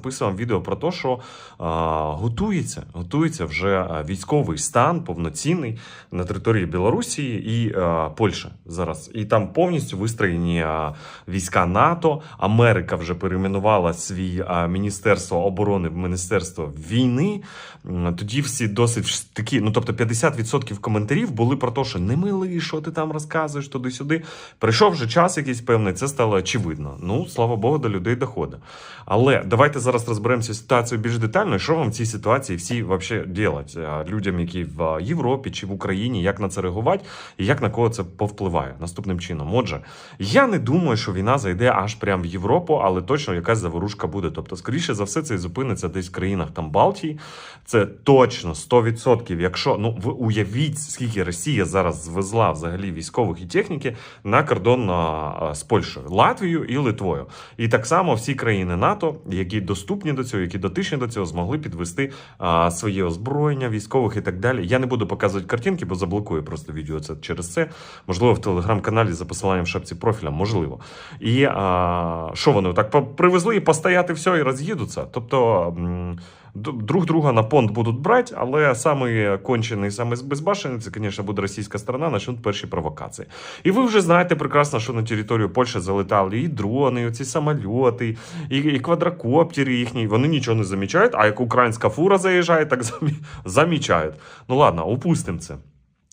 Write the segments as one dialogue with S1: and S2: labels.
S1: записував відео про те, що готується, готується вже військовий стан повноцінний на території Білорусі і Польщі зараз. І там повністю вистроєні війська НАТО. Америка вже перейменувала свій міністерство оборони в міністерство війни. Тоді всі досить такі, ну тобто 50% коментарів були про те, що не милий, що ти там розказуєш туди-сюди. Прийшов вже час якийсь певний, це стало очевидно. Ну, слава Богу, до людей доходить. Але давайте зараз розберемося з ситуацією більш детально, що вам в цій ситуації всі взагалі делать людям, які в Європі чи в Україні, як на це реагувати і як на кого це повпливає наступним чином. Отже, я не думаю, що війна зайде аж прямо в Європу, але точно якась заворушка буде. Тобто, скоріше за все, це зупиниться десь в країнах там Балтії. Це точно 100%. Якщо ну ви уявіть, скільки Росія зараз звезла взагалі військових і техніки на кордон з Польщею, Латвією і Литвою. І так само всі країни НАТО, які доступні до цього, які дотичні до цього, змогли підвести а, своє озброєння військових і так далі. Я не буду показувати картинки, бо заблокую просто відео це через це. Можливо, в телеграм-каналі за посиланням в шапці профіля, можливо. І а, що вони так привезли і постояти все і роз'їдуться. Тобто. Друг друга на понт будуть брати, але самий кончений, самий безбашений, це, звісно, буде російська сторона, почнуть перші провокації. І ви вже знаєте прекрасно, що на територію Польщі залетали і дрони, і ці самоліти, і, і квадрокоптери їхні. Вони нічого не замічають, а як українська фура заїжджає, так замі... замічають. Ну ладно, упустимо це.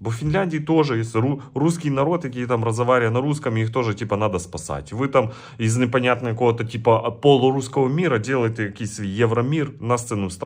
S1: бо в Фінляндії теж є ру- русський народ, який там розмовляє на русском, їх теж типа надо спасати. Ви там із непонятного якого-то типа полуруського міра робите якийсь свій євромір, нас це не